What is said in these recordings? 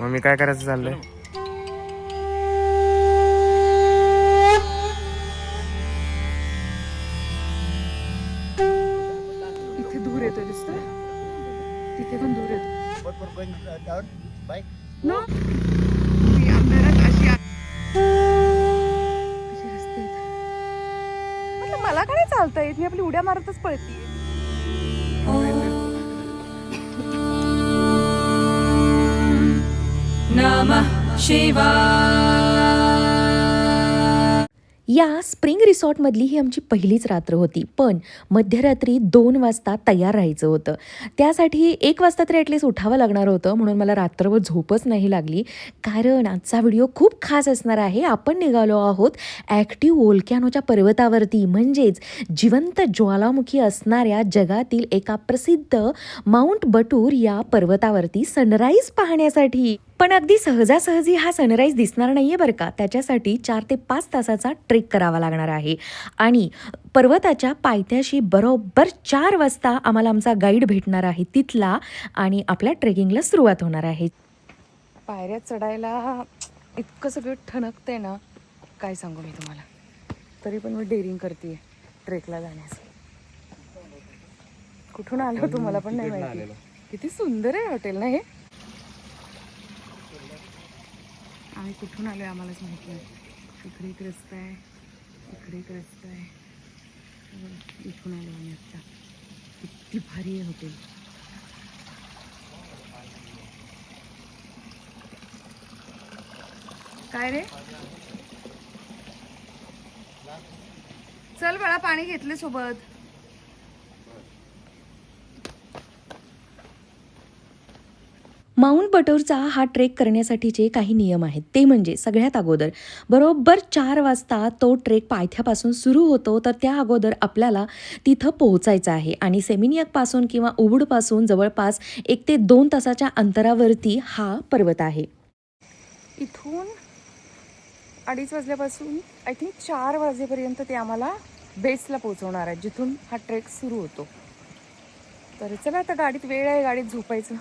मग मी काय करायचं चाललंय? इथे दूर येतो दिसतोय? तिथे पण येतो अंधारात अशी रस्ते. म्हटलं मला काय चालता येत मी आपली उड्या मारतच या स्प्रिंग रिसॉर्टमधली ही आमची पहिलीच रात्र होती. पण मध्यरात्री दोन वाजता तयार राहायचं होतं. त्यासाठी एक वाजता तरी ॲटलीस्ट उठावं लागणार होतं म्हणून मला रात्रभर झोपच नाही लागली. कारण आजचा व्हिडिओ खूप खास असणार आहे. आपण निघालो आहोत ॲक्टिव्ह ओलक्यानोच्या पर्वतावरती. म्हणजेच जिवंत ज्वालामुखी असणाऱ्या जगातील एका प्रसिद्ध माउंट बटूर या पर्वतावरती सनराईज पाहण्यासाठी. पण अगदी सहजासहजी हा सनराईज दिसणार नाहीये बरं का. त्याच्यासाठी चार ते पाच तासाचा ट्रेक करावा लागणार आहे. आणि पर्वताच्या पायथ्याशी बरोबर चार वाजता आम्हाला आमचा गाईड भेटणार आहे तिथला आणि आपल्या ट्रेकिंगला सुरुवात होणार आहे. पायऱ्या चढायला इतकं सगळं ठणकतंय ना काय सांगू मी तुम्हाला. तरी पण मी डेअरिंग करते ट्रेकला जाण्यास कुठून आलो तुम्हाला पण नाही माहिती. किती सुंदर आहे हॉटेल ना हे. आम्ही कुठून आलो आहे आम्हालाच माहिती आहे. इकडे एक रस्ता आहे. इकडे एक रस्ता आहे. इथून आलो आम्ही आत्ता. किती भारी आहे हॉटेल काय रे? चल बाळा पाणी घेतले सोबत. माउंट बटोरचा हा ट्रेक करण्यासाठीचे काही नियम आहेत ते म्हणजे सगळ्यात अगोदर बरोबर चार वाजता तो ट्रेक पायथ्यापासून सुरू होतो तर त्या अगोदर आपल्याला तिथं पोहोचायचं आहे. आणि सेमिनियकपासून किंवा उबडपासून जवळपास एक ते दोन तासाच्या अंतरावरती हा पर्वत आहे. इथून अडीच वाजल्यापासून आय थिंक चार वाजेपर्यंत ते आम्हाला बेसला पोहोचवणार आहे जिथून हा ट्रेक सुरू होतो. तर चला आता गाडीत वेळ आहे गाडीत झोपायचं.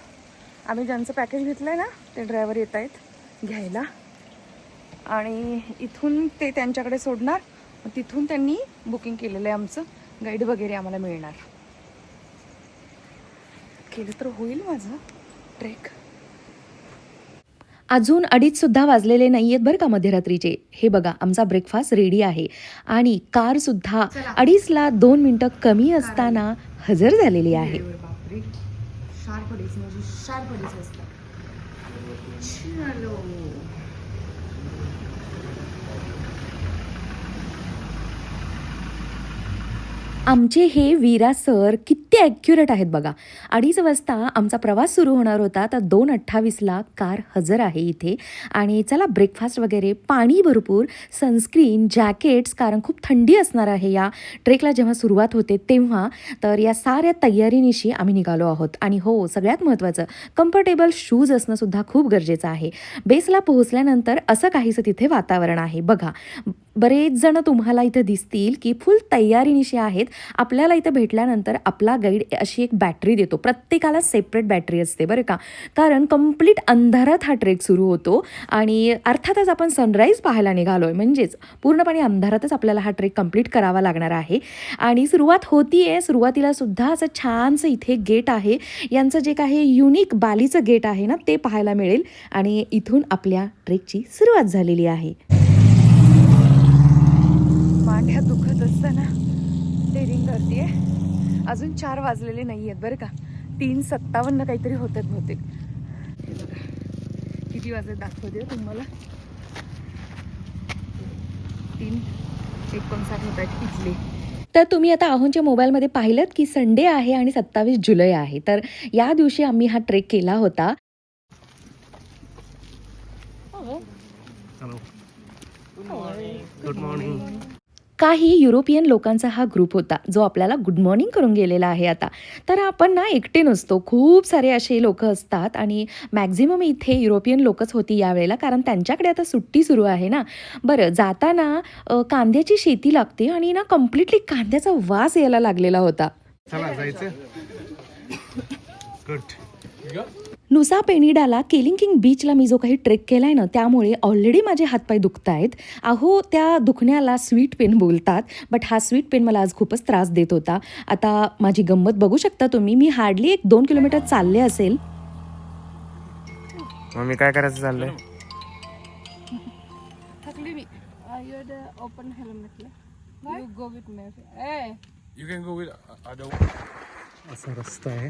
आम्ही ज्यांचं पॅकेज घेतलं आहे ना ते ड्रायव्हर येत आहेत घ्यायला. आणि इथून ते त्यांच्याकडे सोडणार. मग तिथून त्यांनी बुकिंग केलेलं आहे आमचं. गाईड वगैरे आम्हाला मिळणार. केलं तर होईल माझं ट्रेक अजून अडीच सुद्धा वाजलेले नाही आहेत बरं का मध्यरात्रीचे. हे बघा आमचा ब्रेकफास्ट रेडी आहे. आणि कार सुद्धा अडीचला दोन मिनटं कमी असताना हजर झालेली आहे. शार्प अडीच म्हणजे शार्प अडीच वाजता चलो आमचे हे वीरा सर किती ॲक्युरेट आहेत बघा. अडीच वाजता आमचा प्रवास सुरू होणार होता. तर दोन अठ्ठावीसला कार हजर आहे इथे. आणि चला ब्रेकफास्ट वगैरे पाणी भरपूर सनस्क्रीन जॅकेट्स कारण खूप थंडी असणार आहे या ट्रेकला जेव्हा सुरुवात होते तेव्हा. तर या साऱ्या तयारीनिशी आम्ही निघालो आहोत. आणि हो सगळ्यात महत्त्वाचं कम्फर्टेबल शूज असणंसुद्धा खूप गरजेचं आहे. बेसला पोहोचल्यानंतर असं काहीसं तिथे वातावरण आहे. बघा बरेच जण तुम्हाला इथे दिसतील की फुल तयारीनिशी आहेत. आपल्याला इथे भेटल्यानंतर आपला गाईड अशी एक बॅटरी देतो. प्रत्येकाला सेपरेट बॅटरी असते बरं का. कारण कंप्लीट अंधारात हा ट्रेक सुरू होतो आणि अर्थातच आपण सनराईज पाहायला निघालो आहे म्हणजेच पूर्णपणे अंधारातच आपल्याला हा ट्रेक कंप्लीट करावा लागणार आहे. आणि सुरुवात होती आहे सुरुवातीला सुद्धा असं छानसं इथे गेट आहे. यांचं जे काही युनिक बालीचं गेट आहे ना ते पाहायला मिळेल. आणि इथून आपल्या ट्रेकची सुरुवात झालेली आहे. मांड्या दुखत असताना डेअरिंग करते अजून चार वाजलेले नाही आहेत बरं का. तीन सत्तावन्न काहीतरी होतात बहुतेक. बघा. किती वाजले दाखवते हो तुम्हाला. तीन एकोणसाठ होत आहेत इथले तर तुम्ही आता आहोंच्या मोबाईलमध्ये पाहिलं की संडे आहे आणि सत्तावीस जुलै आहे. तर या दिवशी आम्ही हा ट्रेक केला होता. गुड मॉर्निंग काही युरोपियन लोकांचा हा ग्रुप होता जो आपल्याला गुड मॉर्निंग करून गेलेला आहे आता. तर आपण ना एकटे नसतो. खूप सारे असे लोक असतात आणि मॅक्झिमम इथे युरोपियन लोकच होती यावेळेला कारण त्यांच्याकडे आता सुट्टी सुरू आहे ना. बरं जाताना कांद्याची शेती लागते आणि ना कम्प्लिटली कांद्याचा वास यायला लागलेला होता. चला जायचं. नुसा पेनिडाला केलिंकिंग बीचला मी जो काही ट्रेक केला आहे ना त्यामुळे ऑलरेडी माझे हातपाय दुखत आहेत अहो त्या दुखण्याला स्वीट पेन बोलतात बट हा स्वीट पेन मला आज खूपच त्रास देत होता. आता माझी गंमत बघू शकता तुम्ही मी हार्डली एक दोन किलोमीटर चालले असेल. मम्मी काय करायचं चाललंय? थकली मी. Open हेल्मेटला you go with me. I I don't. असा रस्ता आहे.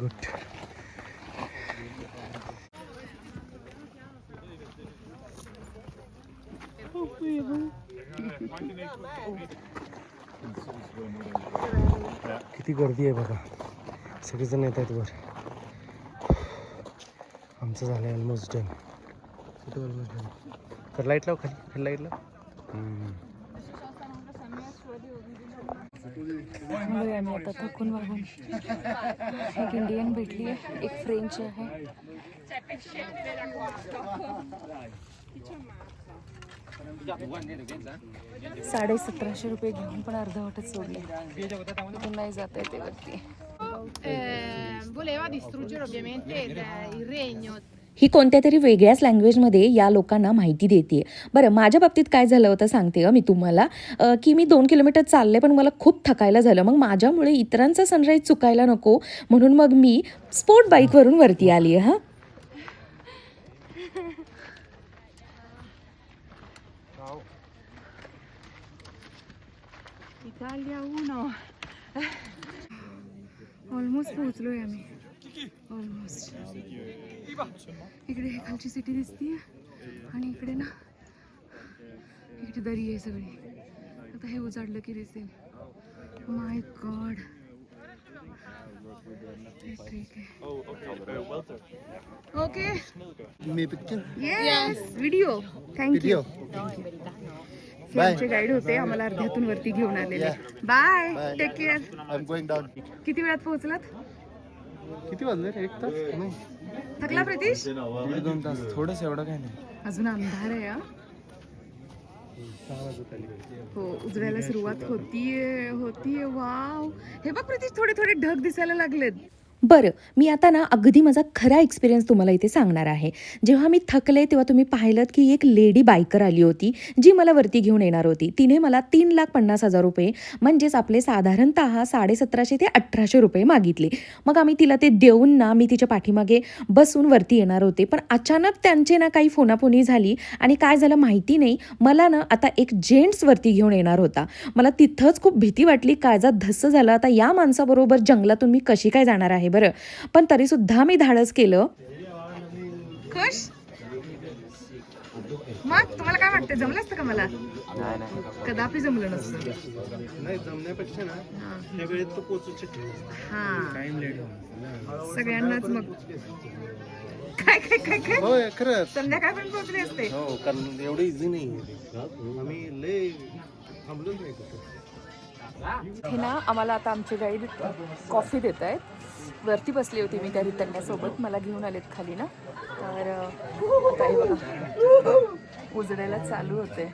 गुड किती गर्दी आहे बघा. सगळेजण येत आहेत वर. आमचं झालं आहे ऑलमोस्ट डन ऑलमोस्ट डन तर लाइट लाव खाली. खाली लाइट लाव. हम्म. थांबलोय आम्ही आता थकून वागून एक इंडियन भेटली आहे एक फ्रेंच आहे. साडे सतराशे रुपये घेऊन पण अर्धा वाटत सोडले. इथून नाही जात आहे ते वरती. Eh, voleva distruggere ovviamente il regno. ही कोणत्या तरी वेगळ्याच लँग्वेजमध्ये या लोकांना माहिती देते. बरं माझ्या बाबतीत काय झालं होतं सांगते मी तुम्हाला. की मी दोन किलोमीटर चालले पण मला खूप थकायला झालं. मग माझ्यामुळे इतरांचा सनराईज चुकायला नको म्हणून मग मी स्पोर्ट बाईकवरून वरती आली आहे हां. ऑलमोस्ट पोहोचलोय आम्ही. ऑलमोस्ट इकडे हे खालची सिटी दिसतीये. आणि इकडे ना इकडे दरी आहे सगळी. आता हे उजाडलं की दिसेल. My God okay Me picture? Yes video thank you आमचे गाईड होते. आम्हाला अर्ध्यातून वरती घेऊन आलेले. बाय. Take care. किती वेळात पोहोचलात? किती वाजले? एक तास? थकला प्रितीश? दीड दोन तास. थोडंसं एवढं काय नाही. अजून अंधार आहे हा. हो उजवायला सुरुवात होतीये होतीये वाव. हे बघ प्रितीश थोडे थोडे ढग दिसायला लागलेत. बरं मी आता ना अगदी माझा खरा एक्सपिरियन्स तुम्हाला इथे सांगणार आहे. जेव्हा मी थकले तेव्हा तुम्ही पाहिलं की एक लेडी बायकर आली होती जी मला वरती घेऊन येणार होती. तिने मला तीन लाख पन्नास हजार रुपये म्हणजेच आपले साधारणतः साडेसतराशे ते अठराशे रुपये मागितले. मग आम्ही तिला ते देऊन ना मी तिच्या पाठीमागे बसून वरती येणार होते. पण अचानक त्यांचे ना काही फोनाफोनी झाली आणि काय झालं माहिती नाही. मला ना आता एक जेंट्स वरती घेऊन येणार होता. मला तिथंच खूप भीती वाटली काळजात धस्स झालं. आता या माणसाबरोबर जंगलातून मी कशी काय जाणार आहे? बरं. पण तरीसुद्धा मी धाडस केलं. खुश? मग तुम्हाला काय वाटतं जमलं असतं का मला? कदापि जमलं नसतं. नाही जमण्यापेक्षा ना त्या वेळेत तो पोचू शकतो हा. टाइम लेट होणार सगळ्यांनाच मग. काय काय काय काय? होय खरंच. संध्याकाळपर्यंत पोहोचले असते. हो कारण एवढं इझी नाही आम्ही लय नाही हे ना आम्हाला आता आमचे गाईड कॉफी देत आहेत वरती बसली होती मी त्या रितंड्यासोबत मला घेऊन आलेत खाली ना. तर अं, बघा. उजडायला चालू होते.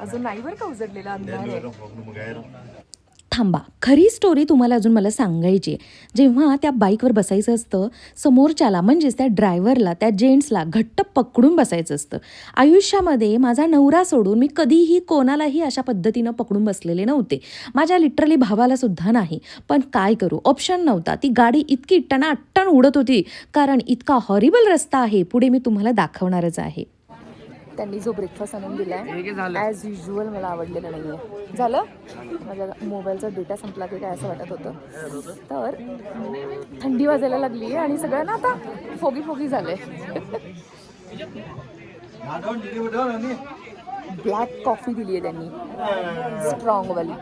अजून नाही बरं का उजडलेला अंधार? आहे थांबा. खरी स्टोरी तुम्हाला अजून मला सांगायची आहे. जेव्हा त्या बाईकवर बसायचं असतं समोरच्याला म्हणजेच त्या ड्रायव्हरला त्या जेंट्सला घट्ट पकडून बसायचं असतं. आयुष्यामध्ये माझा नवरा सोडून मी कधीही कोणालाही अशा पद्धतीनं पकडून बसलेले नव्हते. माझ्या लिटरली भावाला सुद्धा नाही. पण काय करू? ऑप्शन नव्हता. ती गाडी इतकी टणाटण उडत होती. कारण इतका हॉरिबल रस्ता आहे. पुढे मी तुम्हाला दाखवणारच आहे. त्यांनी जो ब्रेकफास्ट आणून दिलाय ॲज युजुअल मला आवडलेलं नाही आहे झालं? माझ्या मोबाईलचा डेटा संपला की काय असं वाटत होतं. तर थंडी वाजायला लागली आहे आणि सगळ्यांना आता फोगी फोगी झालंय. ब्लॅक कॉफी दिली आहे त्यांनी. स्ट्रॉंगवाली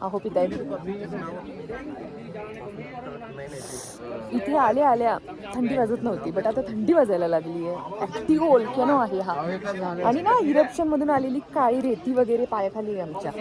अहो पिताय इथे आल्या आल्या थंडी वाजत नव्हती बट आता थंडी वाजायला लागली आहे. ऍक्टिव्ह ओलक्यानो आहे हा. आणि ना इरप्शन मधून आलेली काळी रेती वगैरे पायाखाली आहे आमच्या.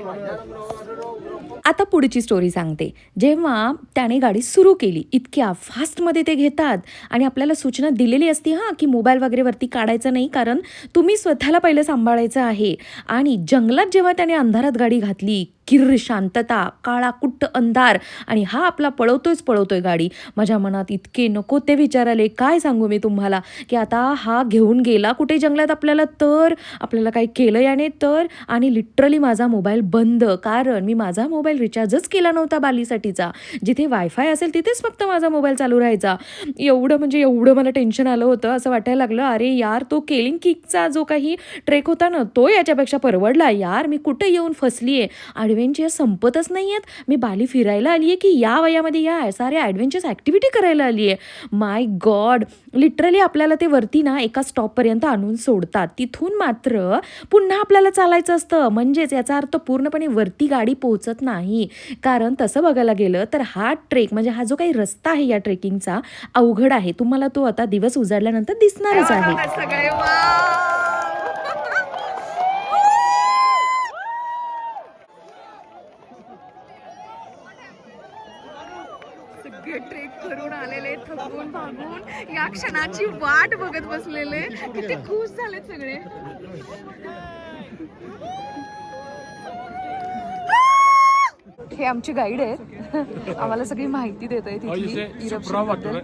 आता पुढची स्टोरी सांगते. जेव्हा त्याने गाडी सुरू केली इतक्या फास्टमध्ये ते घेतात आणि आपल्याला सूचना दिलेली असती हां की मोबाईल वगैरे वरती काढायचं नाही कारण तुम्ही स्वतःला पहिलं सांभाळायचं आहे. आणि जंगलात जेव्हा त्याने अंधारात गाडी घातली किर्र शांतता काळा कुट्ट अंधार आणि हा आपला पळवतोयच पळवतोय गाडी. माझ्या मनात इतके नको ते विचार आले. काय सांगू मी तुम्हाला? की आता हा घेऊन गेला कुठे जंगलात आपल्याला तर? आपल्याला काही केलं याने तर? आणि लिटरली माझा मोबाईल बंद. कारण मी माझा मोबाईल रिचार्जच केला नव्हता बालीसाठीचा. जिथे वायफाय असेल तिथेच फक्त माझा मोबाईल चालू राहायचा. एवढं म्हणजे एवढं मला टेन्शन आलं होतं. असं वाटायला लागलं अरे यार तो केलिंग किकचा जो काही ट्रेक होता ना तो याच्यापेक्षा परवडला. यार मी कुठे येऊन फसली आहे आणि ॲडव्हेंचर संपतच नाही आहेत मी बाली फिरायला आली आहे की या वयामध्ये या साऱ्या ॲडव्हेंचर्स ॲक्टिव्हिटी करायला आली आहे माय गॉड. लिटरली आपल्याला ते वरती ना एका स्टॉपपर्यंत आणून सोडतात. तिथून मात्र पुन्हा आपल्याला चालायचं असतं. म्हणजेच याचा अर्थ पूर्णपणे वरती गाडी पोहोचत नाही. कारण तसं बघायला गेलं तर हा ट्रेक म्हणजे हा जो काही रस्ता आहे या ट्रेकिंगचा अवघड आहे. तुम्हाला तो आता दिवस उजाडल्यानंतर दिसणारच आहे सगळे सगळे ट्रेक करून आलेले थकून भागून या क्षणाची वाट बघत बसलेले. किती खुश झालेत सगळे. हे आमचे गाईड आहेत. आम्हाला सगळी माहिती देत? बद्दल.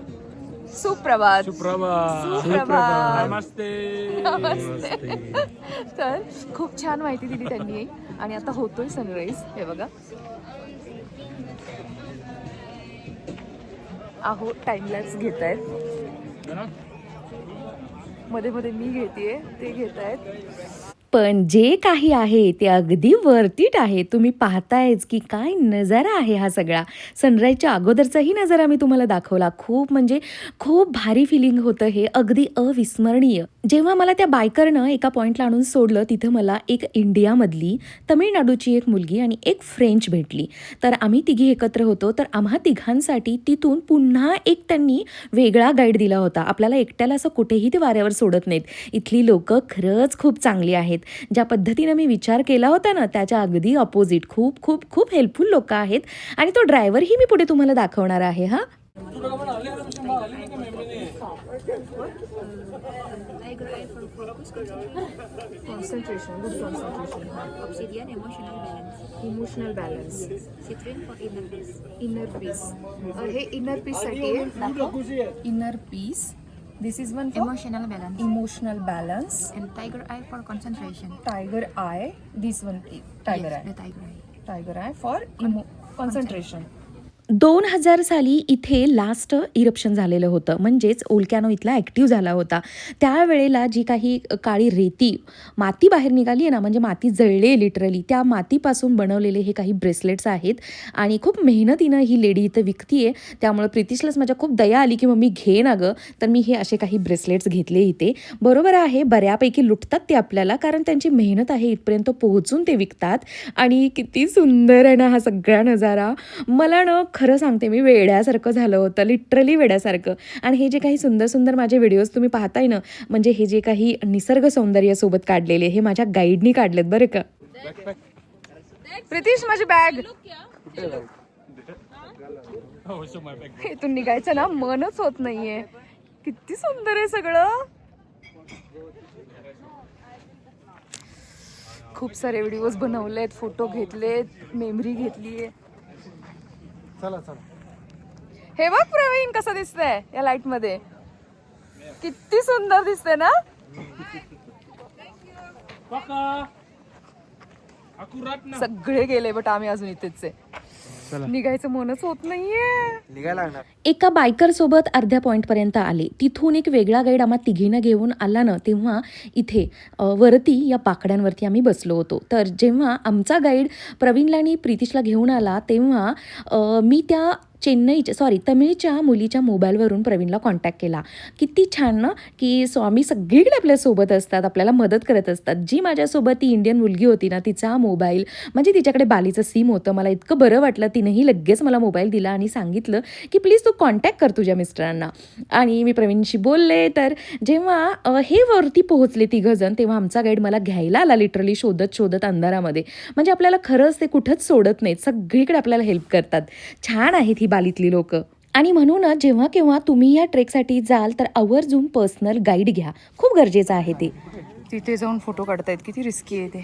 सुप्रभात. सुप्रभात. नमस्ते. तर खूप छान माहिती दिली त्यांनी. आणि आता होतोय सनराईज हे बघा. अहो टाइम लॅप्स घेत आहेत मध्ये मध्ये मी घेतेय ते घेत आहेत पण जे काही आहे ते अगदी वरतीट आहे. तुम्ही पाहतायच की काय नजारा आहे हा सगळा. सनराईजच्या अगोदरचाही नजारा मी तुम्हाला दाखवला. खूप म्हणजे खूप भारी फिलिंग होतं हे. अगदी अविस्मरणीय. जेव्हा मला त्या बायकरनं एका पॉईंटला आणून सोडलं तिथं मला एक इंडियामधली तमिळनाडूची एक मुलगी आणि एक फ्रेंच भेटली. तर आम्ही तिघी एकत्र होतो तर आम्हा तिघांसाठी तिथून पुन्हा एक त्यांनी वेगळा गाईड दिला होता. आपल्याला एकट्याला असं कुठेही ते वाऱ्यावर सोडत नाहीत. इथली लोकं खरंच खूप चांगली आहेत. ज्या पद्धतीनं मी विचार केला होता ना त्याच्या अगदी अपोजिट खूप खूप खूप हेल्पफुल लोकं आहेत. आणि तो ड्रायव्हरही मी पुढे तुम्हाला दाखवणार आहे हां? Concentration good concentration Obsidian emotional balance. Emotional balance Citrine for inner peace. Inner peace हे इनर पीससाठी आहे inner peace this is one Emotional balance. Emotional balance And tiger eye for concentration. Tiger eye this one tiger Yes, eye the tiger eye. Tiger eye for emo concentration दोन हजार साली इथे last eruption झालेलं होतं. म्हणजेच ओलकॅनो इथला active झाला होता. त्यावेळेला जी काही काळी रेती माती बाहेर निघाली आहे ना म्हणजे माती जळले लिटरली त्या मातीपासून बनवलेले हे काही ब्रेसलेट्स आहेत. आणि खूप मेहनतीनं ही लेडी इथं विकतीये. त्यामुळे प्रितिशलाच माझ्या खूप दया आली की मग मी घे ना गं. तर मी हे असे काही ब्रेसलेट्स घेतले इथे. बरोबर आहे बऱ्यापैकी लुटतात ते आपल्याला कारण त्यांची मेहनत आहे इथपर्यंत पोहोचून ते विकतात. आणि किती सुंदर आहे ना हा सगळा नजारा. मला ना खरं सांगते मी वेड्यासारखं झालं होतं लिटरली वेड्यासारखं. आणि हे जे काही सुंदर सुंदर माझे व्हिडिओज तुम्ही पाहताय ना म्हणजे हे जे काही निसर्ग सौंदर्यासोबत काढलेले हे माझ्या गाईडनी काढलेत बरं का. प्रितीश माझी बॅग इथून निघायचं ना मनच होत नाहीये. किती सुंदर आहे सगळं. खूप सारे व्हिडिओज बनवलेत फोटो घेतलेत मेमरी घेतलीये. चला चला. हे बघ प्रवीण कसं दिसतंय या लाइटमध्ये. किती सुंदर दिसतंय ना. सगळे गेले बट आम्ही अजून इथेच आहे. निघायचं मनच होत नाहीये. निघायला लागणार. एका बायकरसोबत अर्ध्या पॉईंटपर्यंत आले. तिथून एक वेगळा गाईड आम्हा तिघीनं घेऊन आला ना तेव्हा इथे वरती या पाकड्यांवरती आम्ही बसलो होतो. तर जेव्हा आमचा गाईड प्रवीणला आणि प्रितिशला घेऊन आला तेव्हा मी त्या चेन्नईच्या सॉरी तमिळच्या मुलीच्या मोबाईलवरून प्रवीणला कॉन्टॅक्ट केला. किती छान ना की स्वामी सगळीकडे आपल्यासोबत असतात आपल्याला मदत करत असतात. जी माझ्यासोबत ती इंडियन मुलगी होती ना तिचा मोबाईल म्हणजे तिच्याकडे बालीचं सिम होतं. मला इतकं बरं वाटलं तिनेही लगेच मला मोबाईल दिला आणि सांगितलं की प्लीज तू कॉन्टॅक्ट कर तुझ्या मिस्टरांना. आणि मी प्रवीणशी बोलले तर जेव्हा हे वरती पोहोचले तिघंजण तेव्हा आमचा गाईड मला घ्यायला आला लिटरली शोधत शोधत अंधारामध्ये. म्हणजे आपल्याला खरंच ते कुठंच सोडत नाहीत. सगळीकडे आपल्याला हेल्प करतात. छान आहेत ही बालीतली लोक. आणि म्हणूनच जेव्हा केव्हा तुम्ही या ट्रेकसाठी जाल तर आवर्जून पर्सनल गाईड घ्या. खूप गरजेचं आहे ते. तिथे जाऊन फोटो काढतायत किती रिस्की आहे ते.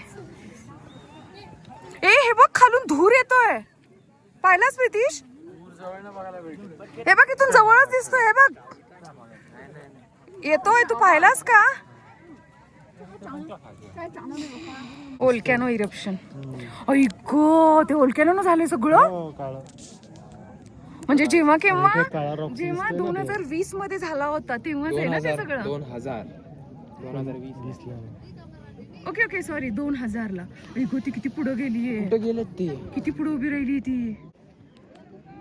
ए हे बघ खालून धूर येतोय. पाहिलास प्रितीश? हे बघ इथून जवळच दिसतोय हे बघ. येतोय तू पाहिलास का? Volcano eruption. ऐक ते ओलकॅनो झालंय सगळं? हो काळं. म्हणजे जेव्हा केव्हा जेव्हा दोन हजार वीसमध्ये झाला होता तेव्हाच आहे ना ते सगळं? दोन हजार. दोन हजार वीस. ओके ओके सॉरी दोन हजारला. ऐकू ती किती पुढं कुठे गेले ते? किती पुढे उभी राहिली ती?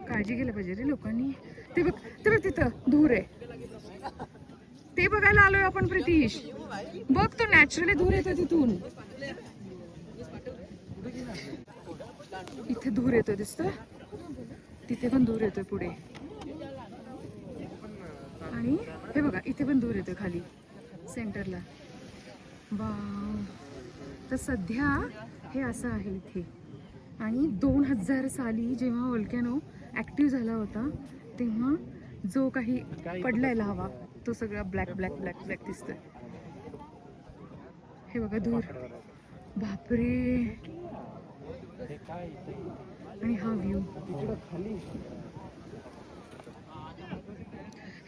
काळजी घ्यायला पाहिजे रे लोकांनी. ते बघ ते बघ तिथं धूर आहे. ते बघायला आलोय आपण प्रितीश. बघ तो नॅचरली धूर येतो तिथून. इथे धूर येतोय दिसतोय? तिथे पण दूर येतोय पुढे. आणि हे बघा इथे पण दूर येतोय खाली सेंटरला. वा तर सध्या हे असं आहे इथे. आणि दोन हजार साली जेव्हा वोल्कॅनो ॲक्टिव्ह झाला होता तेव्हा जो काही पडलाय लावा तो सगळा ब्लॅक ब्लॅक ब्लॅक ब्लॅक दिसतोय. हे बघा धूर बापरे. आणि हा व्ह्यू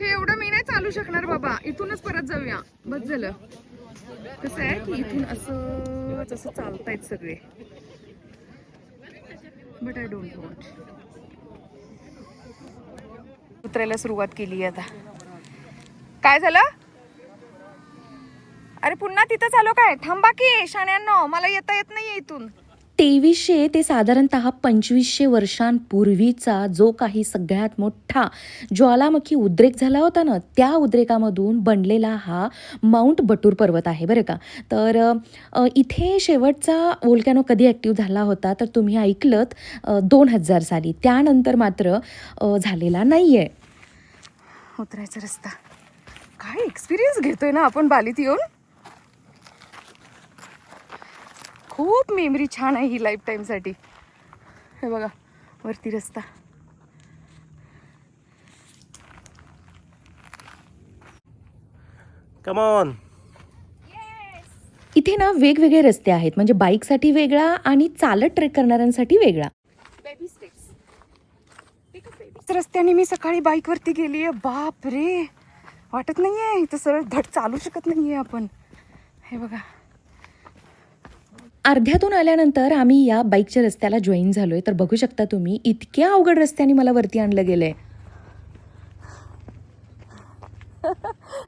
हे एवढं मी नाही चालू शकणार बाबा. इथूनच परत जाऊया. बस झालं. कसं आहे की इथून असं जसं चालतायत सगळे. बट आय डोंट वॉन्ट उतरायला सुरुवात केली आता. काय झालं? अरे पुन्हा तिथं चालू काय? थांबा की शाण्यांना. मला येता येत नाही इथून. तेवीसशे ते साधारणतः पंचवीसशे वर्षांपूर्वीचा जो काही सगळ्यात मोठा ज्वालामुखी उद्रेक झाला होता ना त्या उद्रेकामधून बनलेला हा माउंट बटूर पर्वत आहे बरं का? तर इथे शेवटचा वोल्कॅनो कधी ॲक्टिव्ह झाला होता तर तुम्ही ऐकलत दोन हजार साली. त्यानंतर मात्र झालेला नाही आहे उतरायचा रस्ता. काय एक्सपिरियन्स घेतोय ना आपण बालीत येऊन? खूप मेमरी छान आहे ही लाईफ टाईमसाठी हे बघा वरती रस्ता. कमॉन इथे ना वेगवेगळे रस्ते आहेत म्हणजे बाईकसाठी वेगळा आणि चालत ट्रेक करणाऱ्यांसाठी वेगळा. रस्त्याने मी सकाळी बाईक वरती गेली आहे बाप रे वाटत नाहीये इथं सरळ धड चालू शकत नाहीये आपण. हे बघा. अर्ध्यातून आल्यानंतर आम्ही या बाईकच्या रस्त्याला जॉईन झालोय. तर बघू शकता तुम्ही इतक्या अवघड रस्त्याने मला वरती आणलं गेलंय.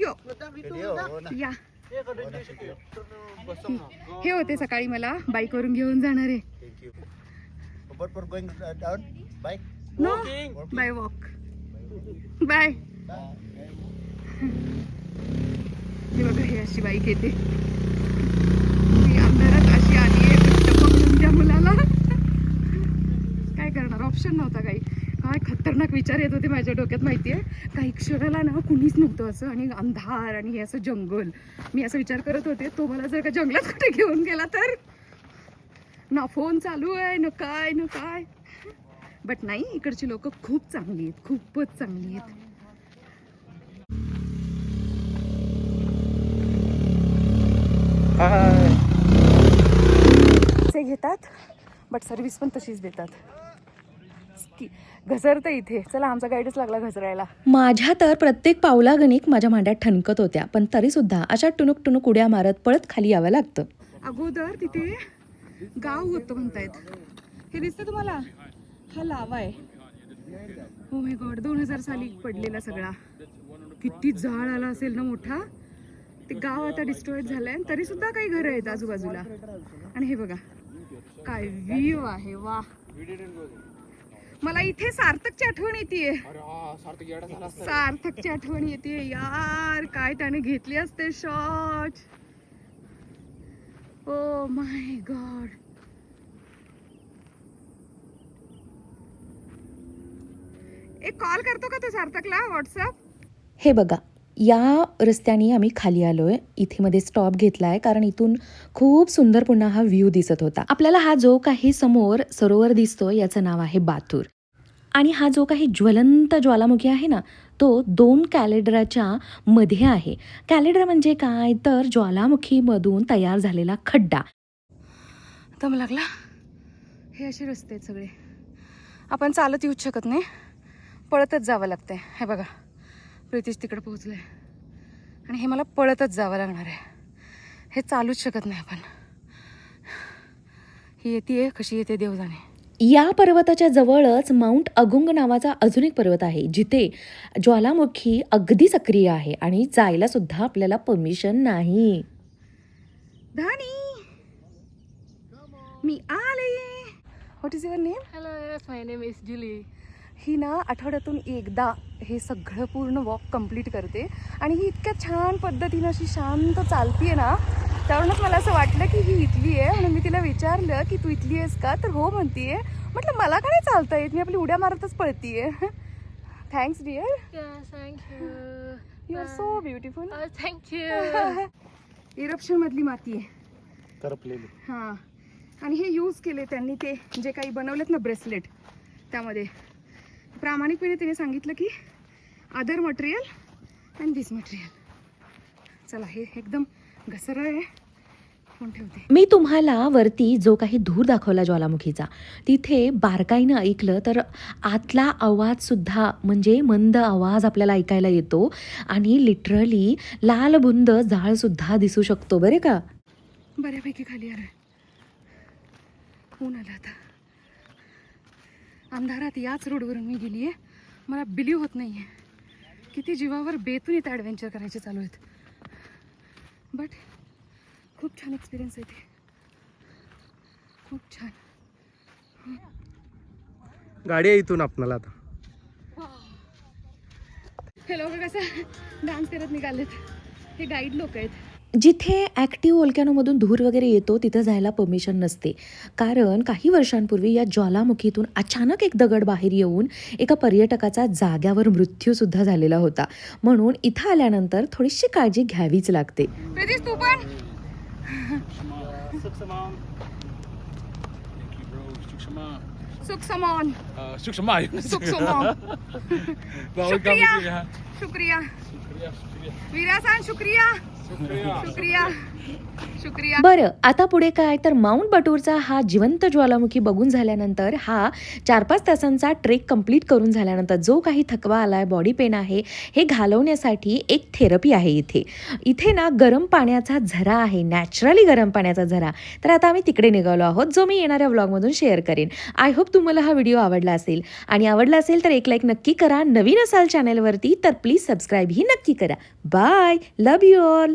यो. या हे होते सकाळी मला बाईकवरून घेऊन जाणारे. नो बाय वॉक बाय हे बघा हे अशी बाईक येते ती अंधारात अशी आली आहे पकडून त्या मुलाला. काय करणार? ऑप्शन नव्हता काही. काय खतरनाक विचार येत होते माझ्या डोक्यात माहिती आहे काही क्षणाला ना कुणीच नव्हतं असं. आणि अंधार आणि हे असं जंगल. मी असा विचार करत होते तो मला जर का जंगलात कुठे घेऊन गेला तर? ना फोन चालू आहे न काय न काय. बट नाही इकडची लोक खूप चांगली आहेत. खूपच चांगली आहेत. पैसे घेतात बट सर्व्हिस पण तशीच देतात. घसरतं इथे. चला आमचा गाईडच लागला घसरायला. माझ्या तर प्रत्येक पावलागणिक माझ्या मांड्यात ठणकत होत्या पण तरीसुद्धा अशा टुनुक टुनुक उड्या मारत पळत खाली यावं लागतं. अगोदर तिथे गाव होतं म्हणतायत. हे दिसतं तुम्हाला? हा लावा आहे. हो माय गॉड दोन हजार साली पडलेला सगळा. किती जाळ आला असेल ना मोठा? ते गाव आता डिस्ट्रॉईड झालंय तरी सुद्धा काही घरं आहेत आजूबाजूला. आणि हे बघा काय व्ह्यू आहे वा मला इथे सार्थकची आठवण येते अरे हा सार्थक येडा झाला असता रे. सार्थकची आठवण येते यार काय त्याने घेतली असते शॉट ओ माय गॉड एक कॉल करतो का तू सार्थकला? व्हॉट्सअप हे बघा या रस्त्याने आम्ही खाली आलोय. इथे मध्ये स्टॉप घेतला आहे कारण इथून खूप सुंदर पुन्हा हा व्ह्यू दिसत होता. आपल्याला हा जो काही समोर सरोवर दिसतो याचं नाव आहे बाथूर आणि हा जो काही ज्वलंत ज्वालामुखी आहे ना तो दोन कॅलेंडराच्या मध्ये आहे. कॅलेंडर म्हणजे काय? तर ज्वालामुखीमधून तयार झालेला खड्डा. दम लागला? हे असे रस्ते आहेत सगळे. आपण चालत येऊच शकत नाही. पळतच जावं लागतंय. हे बघा. प्रितीश तिकडे पोहोचले. आणि हे मला पळतच जावं लागणार आहे. हे चालूच शकत नाही आपण. ही येते कशी येते देव जाणे या पर्वताच्या जवळच माउंट अगुंग नावाचा अजून एक पर्वत आहे जिथे ज्वालामुखी अगदी सक्रिय आहे आणि जायला सुद्धा आपल्याला परमिशन नाही. धानी! मी आले what is your name Hello, yes, my name is Julie. ही ना आठवड्यातून एकदा हे सगळं पूर्ण वॉक कंप्लीट करते. आणि ही इतक्या छान पद्धतीनं अशी शांत चालतीये ना त्यावरूनच मला असं वाटलं की ही इथली आहे. म्हणून मी तिला विचारलं की तू इथली आहेस का? तर हो म्हणतीये. म्हटलं मला काय नाही चालता येत? मी आपली उड्या मारतच पळतीये. Thanks dear you. You are so beautiful you. Eruption मधली माती आहे. करपलेली. हां. आणि हे यूज केले त्यांनी ते जे काही बनवलेत ना ब्रेसलेट त्यामध्ये. प्रामाणिकपणे तिने सांगितलं की other material and this material चला हे एकदम घसरळ आहे. मी तुम्हाला वरती जो काही धूर दाखवला ज्वालामुखीचा तिथे बारकाईनं ऐकलं तर आतला आवाज सुद्धा म्हणजे मंद आवाज आपल्याला ऐकायला येतो आणि लिटरली लाल बुंद जाळ सुद्धा दिसू शकतो बरे का? बऱ्यापैकी खाली आलं. ऊन आलं आता. अंधारात याच रोडवरून मी गेली आहे मला बिलीव होत नाही आहे किती जीवावर बेतून इथं ॲडव्हेंचर करायचे चालू आहेत. बट खूप छान एक्सपिरियन्स आहे ते. खूप छान. गाडी आहे इथून आपणाला आता. हे लोक कसं डान्स करत निघालेत. हे गाईड लोक आहेत. जिथे ॲक्टिव्ह ओलक्यानोमधून धूर वगैरे येतो तिथं जायला परमिशन नसते. कारण काही वर्षांपूर्वी या ज्वालामुखीतून अचानक एक दगड बाहेर येऊन एका पर्यटकाचा जाग्यावर मृत्यूसुद्धा झालेला होता. म्हणून इथं आल्यानंतर थोडीशी काळजी घ्यावीच लागते. प्रतीश तू पण? सुख समॉन सुख समॉन शुक्रिया शुक्रिया विरासान शुक्रिया शुक्रिया शुक्रिया बरं आता पुढे काय? तर माउंट बटूरचा हा जिवंत ज्वालामुखी बघून झाल्यानंतर हा चार पाच तासांचा ट्रेक कंप्लीट करून झाल्यानंतर जो काही थकवा आला आहे बॉडी पेन आहे हे घालवण्यासाठी एक थेरपी आहे इथे. इथे ना गरम पाण्याचा झरा आहे नॅचरली गरम पाण्याचा झरा. तर आता आम्ही तिकडे निघालो आहोत जो मी येणाऱ्या व्लॉगमधून शेअर करेन. आय होप तुम्हाला हा व्हिडिओ आवडला असेल. आणि आवडला असेल तर एक लाईक नक्की करा. नवीन असाल चॅनलवरती तर प्लीज सबस्क्राईबही नक्की करा. Bye love you all